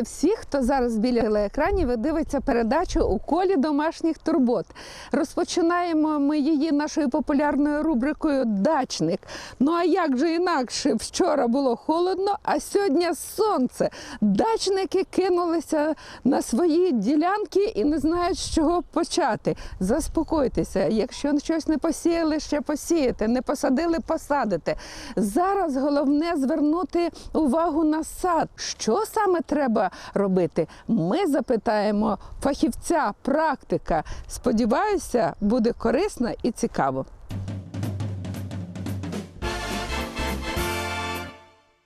Всіх, хто зараз біля телеекранів і дивиться передачу у колі домашніх турбот. Розпочинаємо ми її нашою популярною рубрикою Дачник. Ну а як же інакше? Вчора було холодно, а сьогодні сонце. Дачники кинулися на свої ділянки і не знають, з чого почати. Заспокойтеся, якщо щось не посіяли, ще посіяти, не посадили, посадите. Зараз головне звернути увагу на сад. Що саме треба робити? Ми запитаємо фахівця, практика. Сподіваюся, буде корисно і цікаво.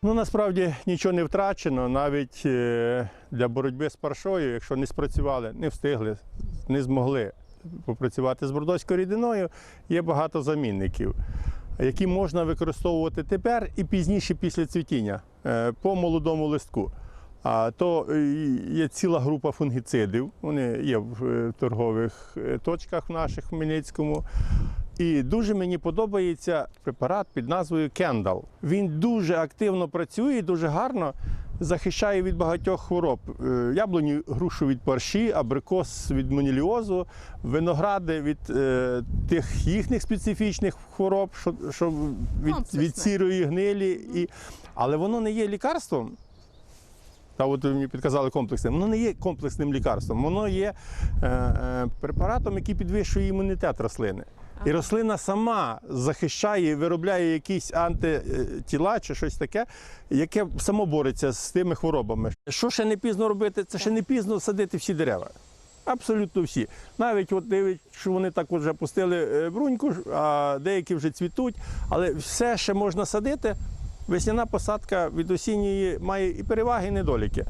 Ну насправді нічого не втрачено, навіть е, для боротьби з паршою, якщо не спрацювали, не встигли, не змогли попрацювати з бордоською рідиною, є багато замінників, які можна використовувати тепер і пізніше після цвітіння е, по молодому листку. То е, є ціла група фунгіцидів, вони є в е, торгових е, точках в наших в Хмельницькому. І дуже мені подобається препарат під назвою Кендал. Він дуже активно працює, дуже гарно захищає від багатьох хвороб. Яблуню грушу від парші, абрикос від моніліозу, виногради від е, тих їхніх специфічних хвороб, що, що від, від сірої гнилі. І... Але воно не є лікарством. Та от ви мені підказали комплексним. Воно не є комплексним лікарством, воно є е, е, препаратом, який підвищує імунітет рослини. І рослина сама захищає, виробляє якісь антитіла чи щось таке, яке само бореться з тими хворобами. Що ще не пізно робити? Це ще не пізно садити всі дерева. Абсолютно всі. Навіть от дивить, що вони так вже пустили е, бруньку, а деякі вже цвітуть, але все ще можна садити. Весняна посадка від осінньої має і переваги, і недоліки.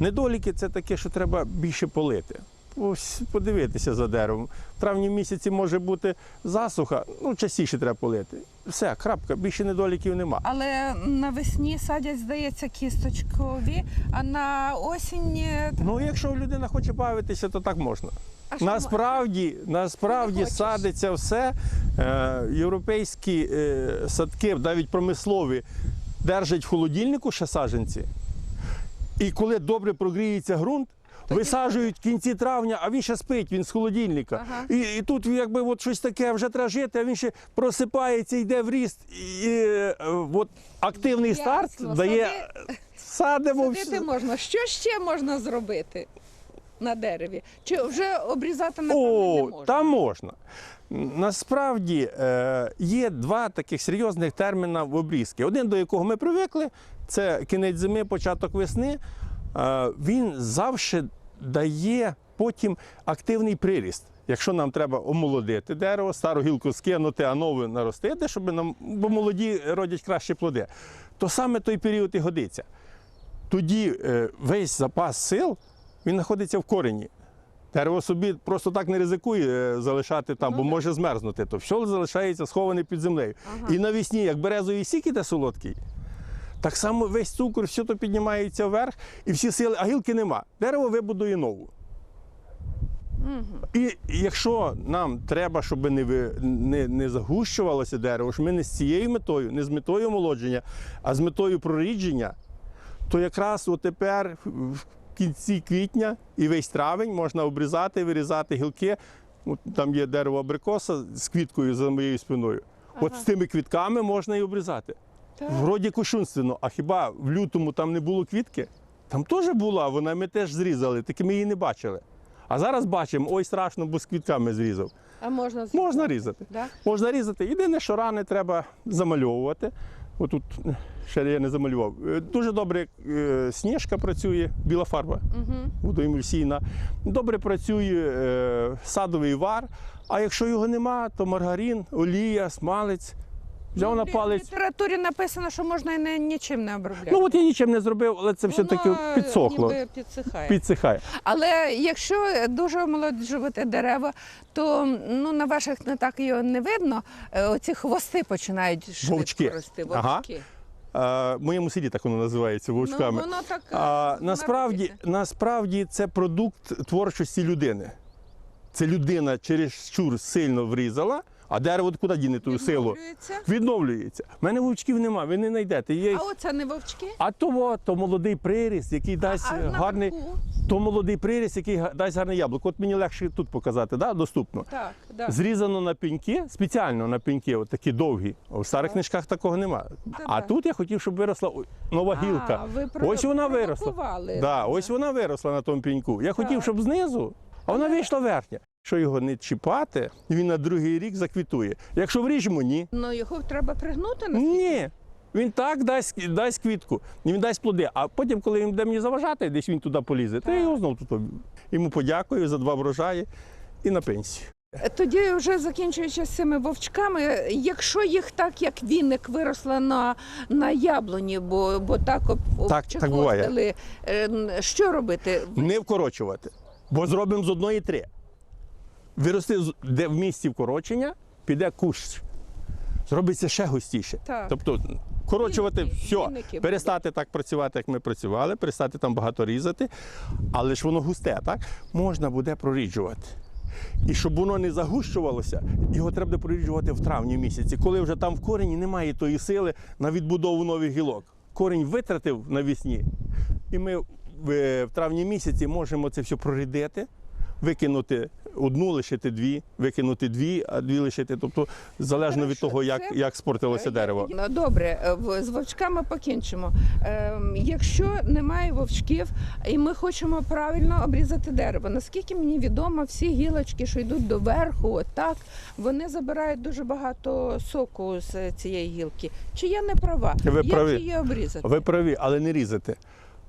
Недоліки це таке, що треба більше полити. Ось подивитися за деревом. В травні місяці може бути засуха, ну частіше треба полити. Все, крапка, більше недоліків нема. Але навесні садять, здається, кісточкові, а на осінь Ну, якщо людина хоче бавитися, то так можна. Насправді, насправді садиться все. Е, європейські е, садки, навіть промислові, держать в холодильнику ще саджанці. І коли добре прогріється ґрунт, Тоді висаджують в кінці травня, а він ще спить, він з холодильника. Ага. І, і тут якби от щось таке вже треба жити, а він ще просипається, йде в ріст. І, е, от активний старт дає. Садимо Садити можна. Що ще можна зробити на дереві? Чи вже обрізати не О, можна? там можна. Насправді е, є два таких серйозних терміна в обрізки. Один, до якого ми привикли, це кінець зими, початок весни. Е, він завжди дає потім активний приріст. Якщо нам треба омолодити дерево, стару гілку скинути, а нову наростити, щоб нам, бо молоді родять кращі плоди, то саме той період і годиться. Тоді е, весь запас сил він знаходиться в корені. Дерево собі просто так не ризикує е, залишати там, Ну, бо так. може змерзнути. То все залишається сховане під землею. Ага. І навесні, як березовий сік іде солодкий, так само весь цукор, все то піднімається вверх, і всі сили, а гілки нема. Дерево вибудує нову. І якщо нам треба, щоб не, ви- не, не загущувалося дерево, щоб ми не з цією метою, не з метою омолодження, а з метою прорідження, то якраз тепер в кінці квітня і весь травень можна обрізати, вирізати гілки. Там є дерево абрикоса з квіткою за моєю спиною. От з тими квітками можна і обрізати. Так. Вроді кощунственно, а хіба в лютому там не було квітки? Там теж була, вона ми теж зрізали, тільки ми її не бачили. А зараз бачимо, ой, страшно, бо з квітками зрізав. А можна Можна різати. Да? Можна різати. Єдине, що рани треба замальовувати. Отут ще я не замалював. Е, Дуже добре е, сніжка працює, біла фарба, водоемульсійна. Добре працює е, садовий вар. А якщо його нема, то маргарин, олія, смалець. Взяв на В палець. літературі написано, що можна і не, нічим не обробляти. Ну от я нічим не зробив, але це все-таки підсохло. ніби підсихає. Підсихає. Але якщо дуже омолоджувати дерева, то ну, на ваших не так його не видно. Оці хвости починають швидко рости. Вовчки. А, в моєму селі так воно називається вовчками. Ну, воно так е, А, насправді, насправді це продукт творчості людини. Це людина через чур сильно врізала, А дерево куди діне ту силу? Відновлюється? Відновлюється. У мене вовчків нема, ви не знайдете. Є... А оце не вовчки? А то, то молодий приріст, який дасть а е, гарний. То молодий приріст, який дасть гарне яблуко. От мені легше тут показати, да? доступно. Так, да. Зрізано на пеньки, спеціально на пеньки, от такі довгі. У старих книжках такого немає. А да. тут я хотів, щоб виросла нова гілка. Ви про- ось вона виросла. Да, ось вона виросла на тому пеньку. Я хотів, щоб знизу, а вона вийшла верхня. Якщо його не чіпати, він на другий рік заквітує. Якщо вріжемо, ні. Ну його треба пригнути на Ні. Він так дасть, дасть квітку, він дасть плоди. А потім, коли він буде мені заважати, десь він туди полізе, то я його знову тут. Йому подякую за два врожаї і на пенсію. Тоді, вже закінчуючи з цими вовчками, якщо їх так, як віник виросла на, на яблуні, бо, бо так Так, так буває. е, що робити? Не вкорочувати, бо зробимо з одної три. Вирости, де в місці вкорочення, піде кущ. Зробиться ще густіше. Так. Тобто вкорочувати Віники, все, віники перестати так працювати, як ми працювали, перестати там багато різати, але ж воно густе, так? Можна буде проріджувати. І щоб воно не загущувалося, його треба проріджувати в травні місяці, коли вже там в корені немає тої сили на відбудову нових гілок. Корінь витратив навесні, і ми е, в травні місяці можемо це все прорідити, викинути одну, лишити дві, викинути дві, а дві лишити. Тобто, залежно від того, як, це- як спортилося дерево. Ну, добре, е, з вовчками покінчимо. Ем, якщо немає вовчків і ми хочемо правильно обрізати дерево, наскільки мені відомо, всі гілочки, що йдуть до верху, отак, вони забирають дуже багато соку з цієї гілки. Чи я не права? Ви Як праві. її обрізати? Ви праві, але не різати.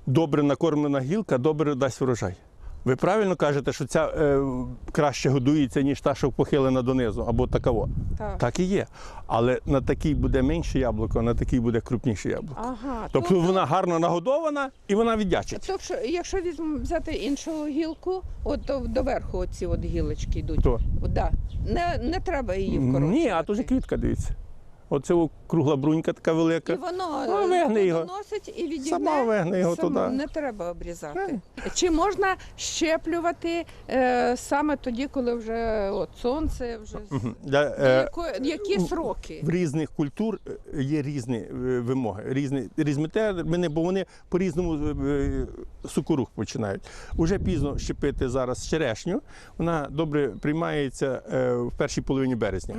Добре накормлена гілка добре дасть врожай. Ви правильно кажете, що ця е, краще годується, ніж та, що похилена донизу, або такаво. Так. Так і є. Але на такій буде менше яблуко, на такій буде крупніше яблуко. Ага, Тобто вона гарно нагодована і вона віддячить. Тобто, якщо візьмемо взяти іншу гілку, от до, до верху оці от гілочки йдуть. То. Да. Не, не треба її вкорочувати. Ні, а то ж квітка дивіться. Оце о, кругла брунька така велика. І воно Ну, вигни його. носить і відігне. Сама вигни його туди. Не треба обрізати. Чи можна щеплювати е, саме тоді, коли вже от, сонце, вже з- Мгм. Для, е, якої- які сроки? В різних культур е, є різні е, вимоги, різні різні терміни, бо вони по-різному е, сукорух починають. Уже пізно щепити зараз черешню. Вона добре приймається е, в першій половині березня.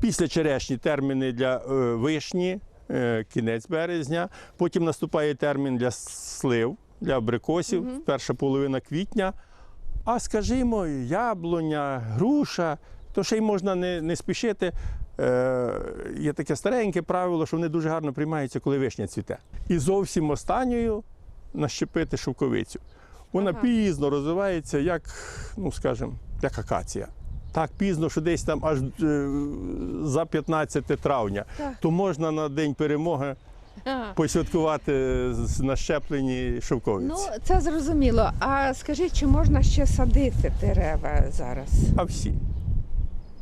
Після черешні терміни для е, вишні, е, кінець березня. Потім наступає термін для слив, для абрикосів, перша половина квітня. А скажімо, яблуня, груша, то ще й можна не, не спішити. Е, є таке стареньке правило, що вони дуже гарно приймаються, коли вишня цвіте. І зовсім останньою нащепити шовковицю. Вона Ага. пізно розвивається, як, ну скажімо, як акація. Так пізно, що десь там аж е, за 15 травня, Так. то можна на День перемоги посвяткувати на щепленні шовковиці. Ну, це зрозуміло. А скажіть, чи можна ще садити дерева зараз? А всі.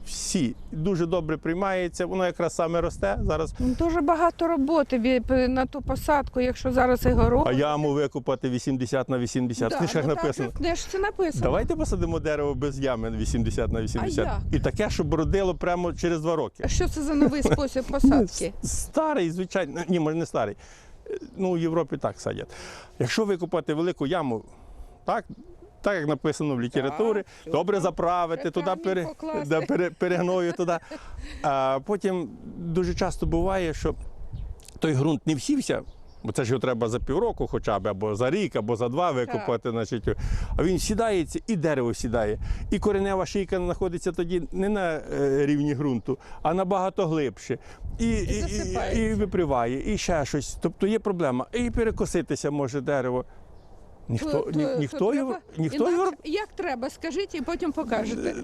Всі дуже добре приймається, воно якраз саме росте зараз. Ну, Дуже багато роботи на ту посадку, якщо зараз і горох. А яму викопати 80 на 80. Да, в книжках ну, написано. Так, в книжці написано. Давайте посадимо дерево без ями 80 на 80. як? І таке, щоб родило прямо через два роки. А Що це за новий спосіб посадки? Старий, звичайно, ні, може не старий. Е, Ну, у Європі так садять. Якщо викопати велику яму, так, так як написано в літературі, Так, добре заправити, туди пере, да, пере, перегною туди. А потім дуже часто буває, що той ґрунт не всівся. Бо це ж його треба за півроку хоча б, або за рік, або за два викопати. Значить. А він сідається і дерево сідає. І коренева шийка знаходиться тоді не на е, рівні ґрунту, а набагато глибше. І, і, і, засипається. і виприває, і ще щось. Тобто є проблема. І перекоситися може дерево. Ніхто, То- ні, ніхто, то його, ніхто інакше- його Як треба, скажіть і потім покажете.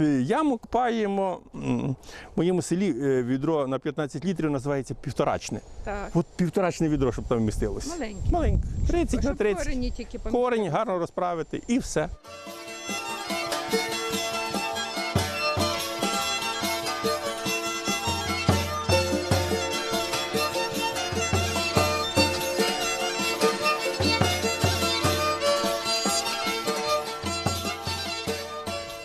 Е, Яму кпаємо. В моєму селі е, відро на 15 літрів називається півторачне. Так, От півторачне відро, щоб там вмістилось. Маленьке. Маленьке, 30 на Щоб 30. корені тільки Корень гарно розправити і все.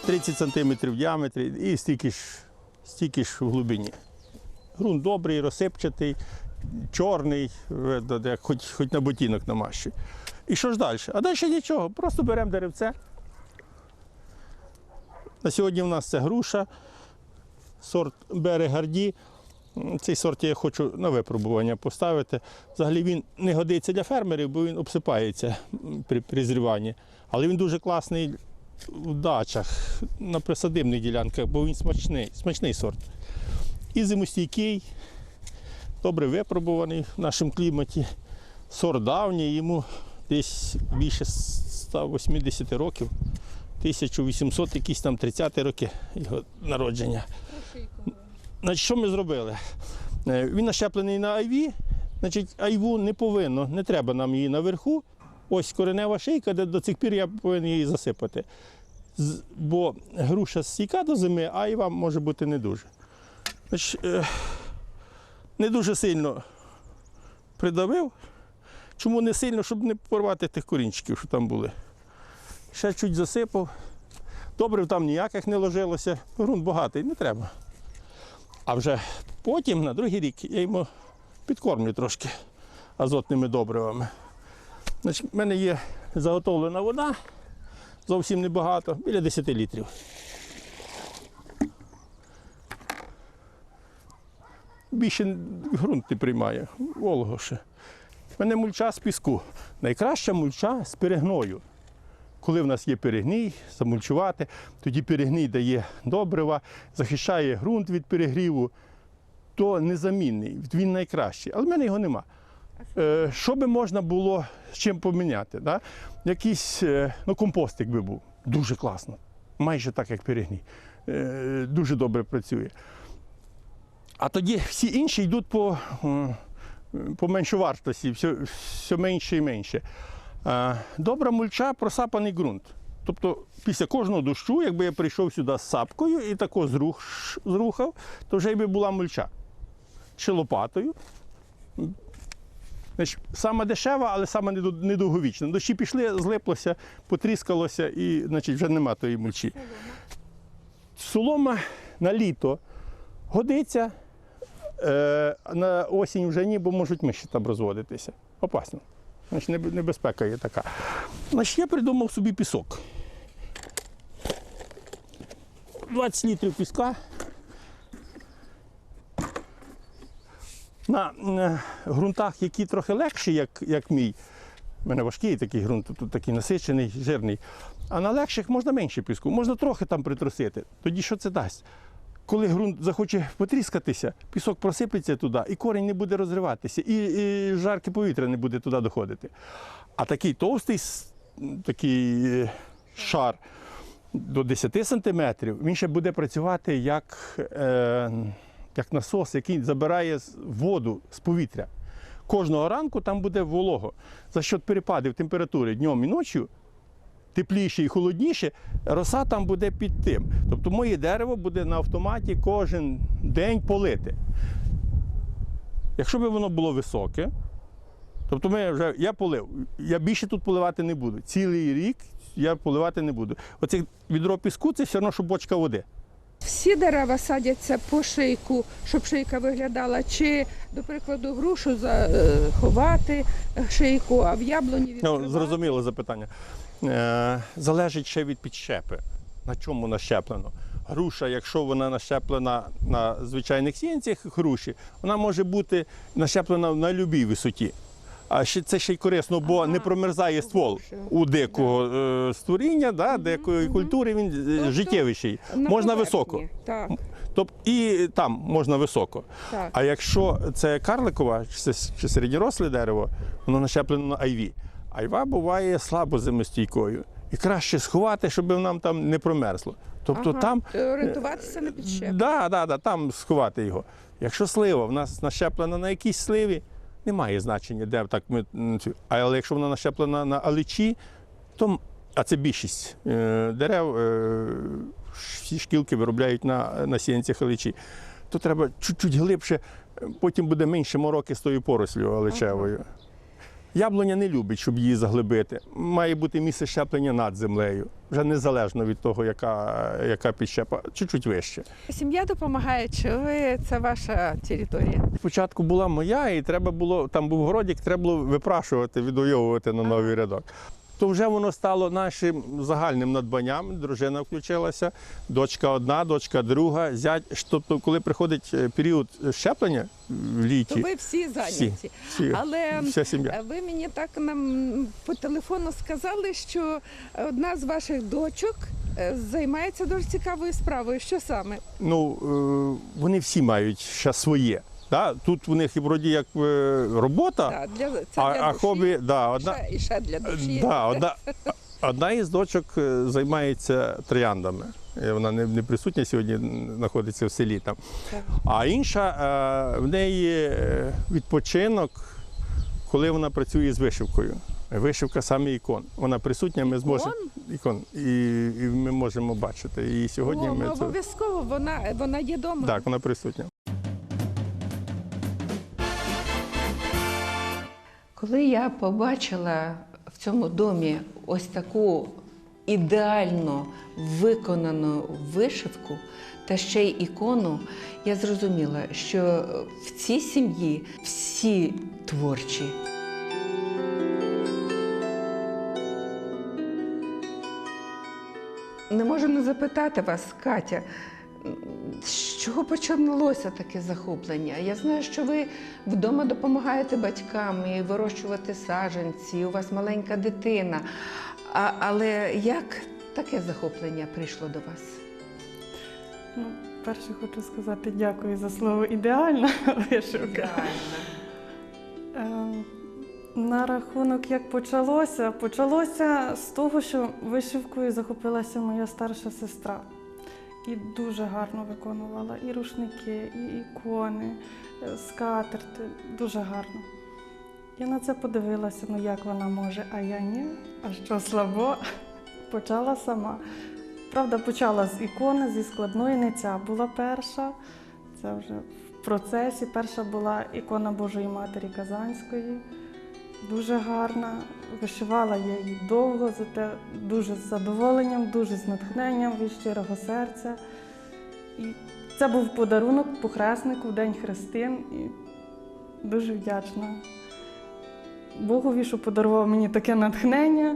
30 см в діаметрі і стільки ж, стільки ж в глибині. Ґрунт добрий, розсипчатий, чорний, як хоч, хоч на ботинок намащуй. І що ж далі? А далі нічого, просто беремо деревце. На сьогодні в нас це груша, сорт Берегарді. Цей сорт я хочу на випробування поставити. Взагалі він не годиться для фермерів, бо він обсипається при, при зріванні. Але він дуже класний в дачах, на присадибних ділянках, бо він смачний, смачний сорт. І зимостійкий, добре випробуваний в нашому кліматі. Сорт давній, йому десь більше 180 років. 1800 якісь там 30 роки його народження. Значить, що ми зробили? Е, Він нащеплений на айві, значить, айву не повинно, не треба нам її наверху. Ось коренева шийка, де до цих пір я повинен її засипати. Бо груша стійка до зими, а айва може бути не дуже. Е, не дуже сильно придавив. Чому не сильно, щоб не порвати тих корінчиків, що там були. Ще чуть засипав. Добрив там ніяких не ложилося. Грунт багатий, не треба. А вже потім, на другий рік, я йому підкормлю трошки азотними добривами. Значить, в мене є заготовлена вода, зовсім небагато, біля 10 літрів. Більше ґрунт не приймає, волого ще. У мене мульча з піску. Найкраща мульча з перегною. Коли в нас є перегній, замульчувати, тоді перегній дає добрива, захищає ґрунт від перегріву, то незамінний, він найкращий. Але в мене його нема. Е, що би можна було з чим поміняти? Да? Якийсь е, ну, компостик би був. Дуже класно. Майже так, як перегній. Дуже добре працює. А тоді всі інші йдуть по, по меншовартості, все, все менше і менше. Добра мульча просапаний ґрунт. Тобто після кожного дощу, якби я прийшов сюди з сапкою і тако зрух, зрухав, то вже би була мульча. Чи лопатою. Значить, саме дешева, але саме недовговічна. Дощі пішли, злиплося, потріскалося і значить, вже нема тої мульчі. Солома на літо годиться, е, на осінь вже ні, бо можуть миші там розводитися. Опасно. Значить, небезпека є така. Значить, я придумав собі пісок. 20 літрів піска. На, е, ґрунтах, які трохи легші, як, як мій. У мене важкий такий ґрунт, тут такий насичений, жирний. А на легших можна менше піску, можна трохи там притрусити. Тоді що це дасть? Коли ґрунт захоче потріскатися, пісок просипеться туди, і корінь не буде розриватися, і, і жарке повітря не буде туди доходити. А такий товстий такий е, шар до 10 сантиметрів, він ще буде працювати як, е, як насос, який забирає воду з повітря. Кожного ранку там буде волого. За счет перепадів температури днем і ночі, тепліше і холодніше, роса там буде під тим. Тобто моє дерево буде на автоматі кожен день полити. Якщо б воно було високе, тобто ми вже, я полив, я більше тут поливати не буду. Цілий рік я поливати не буду. Оце відро піску це все одно, що бочка води. Всі дерева садяться по шийку, щоб шийка виглядала, чи, до прикладу, грушу заховати шийку, а в яблуні відкривати. Ну, зрозуміло запитання. Е, залежить ще від підщепи. На чому нащеплено. Груша, якщо вона нащеплена на звичайних сінцях груші, вона може бути нащеплена на будь-якій висоті. А ще це ще й корисно, бо Ага, не промерзає ствол у дикого е, створіння, да, дикої культури він е, Тобто життєвіший. Можна високо. Так, Тобто і там можна високо. так. А якщо це карликова чи, чи середньоросле дерево, воно нащеплено на айві. Айва буває слабо зимостійкою. І краще сховати, щоб нам там не промерзло. Тобто Ага, там, орієнтуватися на підщеп. да, да, да, там сховати його. Якщо слива в нас нащеплена на якійсь сливі, немає значення, де так ми. Але якщо вона нащеплена на аличі, то а це більшість е, дерев, е, всі шкілки виробляють на, на сіянцях аличі, то треба чуть-чуть глибше, потім буде менше мороки з тою порослю аличевою. Яблуня не любить, щоб її заглибити. Має бути місце щеплення над землею, вже незалежно від того, яка, яка підщепа, чуть-чуть вище. Сім'я допомагає, чи ви це ваша територія? Спочатку була моя, і треба було, там був городик, треба було випрашувати, відвоювати на новий рядок. То вже воно стало нашим загальним надбанням. Дружина включилася, дочка одна, дочка друга, зять. Тобто, коли приходить е, період щеплення в То літі, ви всі зайняті. всі, Але вся сім'я. ви мені так нам по телефону сказали, що одна з ваших дочок е, займається дуже цікавою справою. Що саме? Ну, е, вони всі мають ще своє. Да? Тут у них і вроді як е, робота, Так, для, це а, для а душі, хобі, да, і одна, ще- і ще для душі. Да, одна, одна із дочок е, займається трояндами. Е, Вона не, не присутня сьогодні, знаходиться в селі там. Так. А інша е, в неї е, відпочинок, коли вона працює з вишивкою. Вишивка саме ікон. Вона присутня, ми зможемо ікон, і, і ми можемо бачити. І сьогодні О, ми ну, це обов'язково вона, вона є вдома. так, вона присутня. Коли я побачила в цьому домі ось таку ідеально виконану вишивку та ще й ікону, я зрозуміла, що в цій сім'ї всі творчі. Не можу не запитати вас, Катя, з чого почалося таке захоплення? Я знаю, що ви вдома допомагаєте батькам і вирощувати саджанці, у вас маленька дитина. А, але як таке захоплення прийшло до вас? Ну, перше хочу сказати дякую за слово ідеальна вишивка. Е, На рахунок, як почалося, почалося з того, що вишивкою захопилася моя старша сестра. І дуже гарно виконувала і рушники, і ікони, е, скатерти. Дуже гарно. Я на це подивилася, ну як вона може, а я ні. А що слабо? Почала сама. Правда, почала з ікони, зі складної, не ця була перша. Це вже в процесі. Перша була ікона Божої Матері Казанської. Дуже гарна. Вишивала я її довго, зате дуже з задоволенням, дуже з натхненням від щирого серця. І це був подарунок похреснику в День Христин. І дуже вдячна Богові, що подарував мені таке натхнення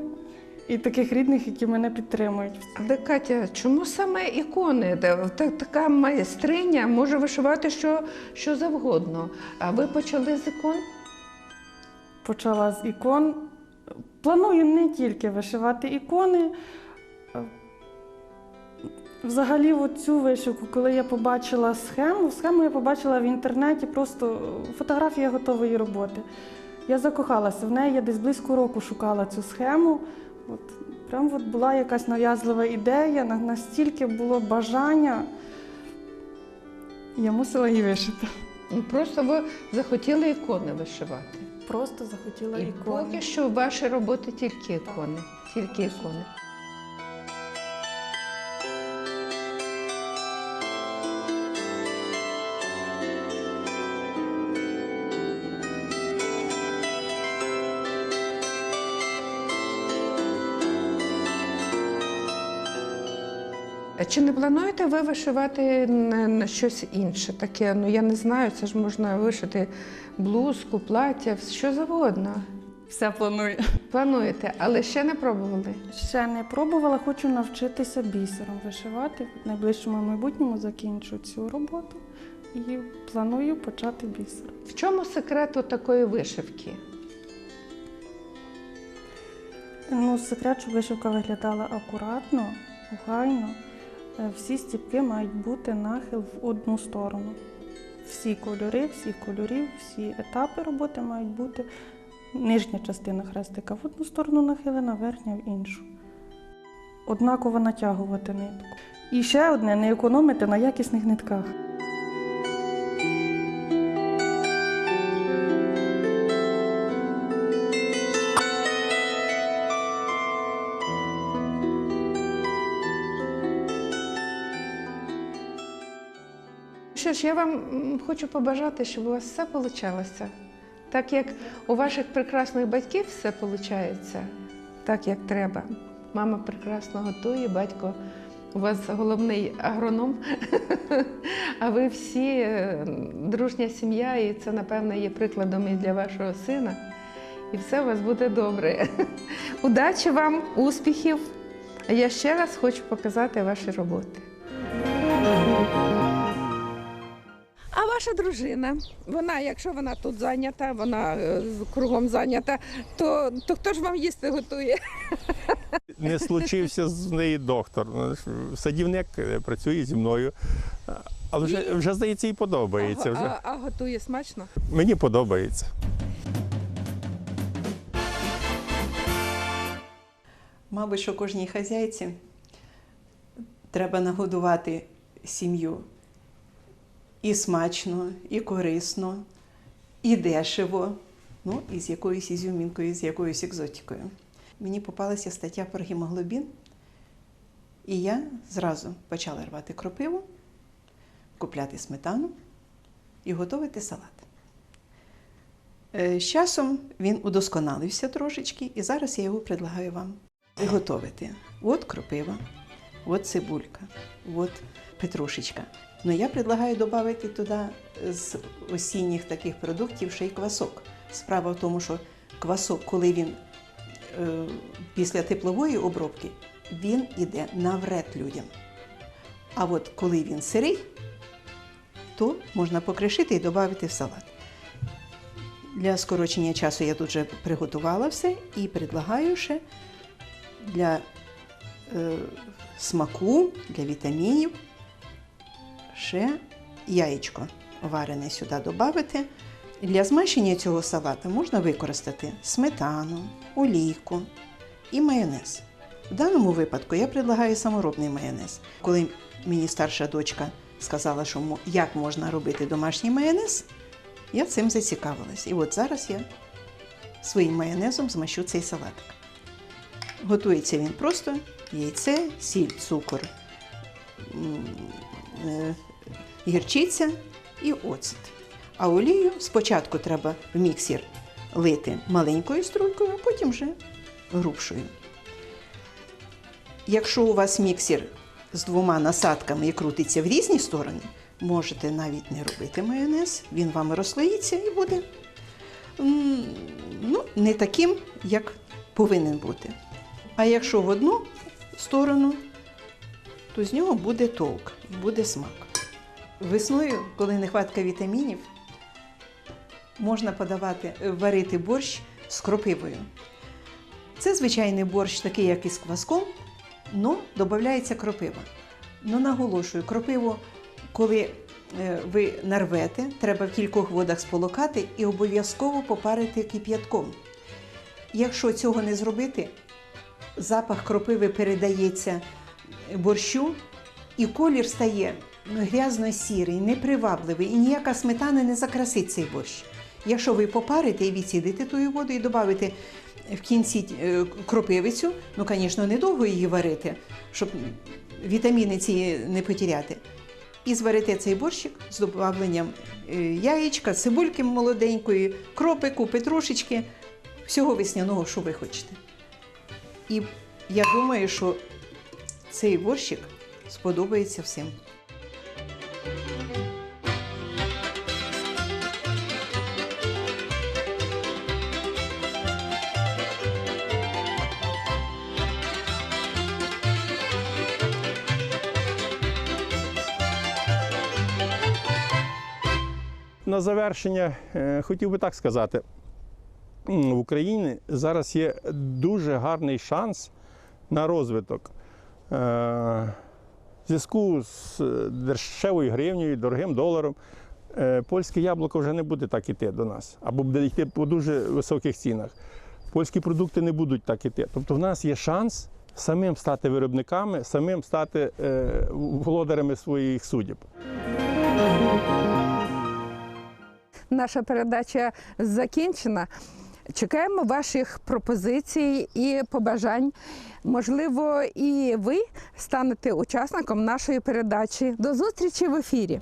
і таких рідних, які мене підтримують. Але Катя, чому саме ікони? Та- та- Така майстриня може вишивати що, що завгодно. А ви почали з ікон? Почала з ікон. Планую не тільки вишивати ікони. Взагалі, цю вишивку, коли я побачила схему, схему я побачила в інтернеті, просто фотографія готової роботи. Я закохалася в неї, я десь близько року шукала цю схему. От, прям от була якась нав'язлива ідея, настільки було бажання, я мусила її вишити. Ну, Просто ви захотіли ікони вишивати. Просто захотіла І ікони. поки що в ваші роботи тільки ікони. Тільки ікони. Чи не плануєте ви вишивати на, на щось інше? Таке, ну я не знаю, це ж можна вишити блузку, плаття, що завгодно. Все планую. Плануєте, але ще не пробували. Ще не пробувала, хочу навчитися бісером вишивати. В найближчому майбутньому закінчу цю роботу і планую почати бісер. В чому секрет такої вишивки? Ну, секрет, щоб вишивка виглядала акуратно, охайно. Е, Всі стіпки мають бути нахил в одну сторону. Всі кольори, всі кольорів, всі етапи роботи мають бути. Нижня частина хрестика в одну сторону нахилена, верхня в іншу. Однаково натягувати нитку. І ще одне не економити на якісних нитках. Що я вам хочу побажати, щоб у вас все вийшло. Так як у ваших прекрасних батьків все виходить так, як треба. Мама прекрасно готує, батько у вас головний агроном, а ви всі е, дружня сім'я, і це, напевно, є прикладом і для вашого сина. І все у вас буде добре. Удачі вам, успіхів! Я ще раз хочу показати ваші роботи. Ваша дружина, вона, якщо вона тут зайнята, вона е, кругом зайнята, то, то хто ж вам їсти готує? Не случився з неї доктор. Садівник е, працює зі мною. Але вже, вже здається, їй подобається. а, Вже. а, а готує смачно? Мені подобається. Мабуть, що кожній хазяйці треба нагодувати сім'ю і смачно, і корисно, і дешево, ну і з якоюсь ізюмінкою, з якоюсь екзотикою. Мені попалася стаття про гемоглобін, і я зразу почала рвати кропиву, купляти сметану і готувати салат. Е, З часом він удосконалився трошечки, і зараз я його предлагаю вам приготувати. От кропива, от цибулька, от петрушечка. Ну я предлагаю додати туди з осінніх таких продуктів ще й квасок. Справа в тому, що квасок, коли він е, після теплової обробки, він іде на вред людям. А от коли він сирий, то можна покришити і додати в салат. Для скорочення часу я тут вже приготувала все і предлагаю ще для е, смаку, для вітамінів ще яєчко варене сюди додати. Для змащення цього салату можна використати сметану, олійку і майонез. В даному випадку я предлагаю саморобний майонез. Коли мені старша дочка сказала, що як можна робити домашній майонез, я цим зацікавилась. І от зараз я своїм майонезом змащу цей салатик. Готується він просто яйце, сіль, цукор, е, гірчиця і оцет. А олію спочатку треба в міксер лити маленькою струйкою, а потім вже грубшою. Якщо у вас міксер з двома насадками і крутиться в різні сторони, можете навіть не робити майонез, він вам розслоїться і буде ну, не таким, як повинен бути. А якщо в одну сторону, то з нього буде толк, буде смак. Весною, коли нехватка вітамінів, можна подавати, е, варити борщ з кропивою. Це звичайний борщ, такий, як із кваском, але додається кропива. Ну, наголошую, кропиву, коли е, ви нарвете, треба в кількох водах сполокати і обов'язково попарити кип'ятком. Якщо цього не зробити, запах кропиви передається борщу, і колір стає грязно-сірий, непривабливий, і ніяка сметана не закрасить цей борщ. Якщо ви попарите і відсідите ту воду і додаите в кінці е, кропивицю, ну, звісно, недовго її варити, щоб вітаміни ці не потеряти. І зварите цей борщик з додавленням е, яєчка, цибульки молоденької, кропику, петрушечки, всього весняного, що ви хочете. І я думаю, що цей борщик сподобається всім. На завершення е, хотів би так сказати. В Україні зараз є дуже гарний шанс на розвиток. Е, В зв'язку з е, дешевою гривнею, дорогим доларом, е, польське яблуко вже не буде так іти до нас, або буде йти по дуже високих цінах. Польські продукти не будуть так іти. Тобто в нас є шанс самим стати виробниками, самим стати володарями своїх суддів. Наша передача закінчена. Чекаємо ваших пропозицій і побажань. Можливо, і ви станете учасником нашої передачі. До зустрічі в ефірі.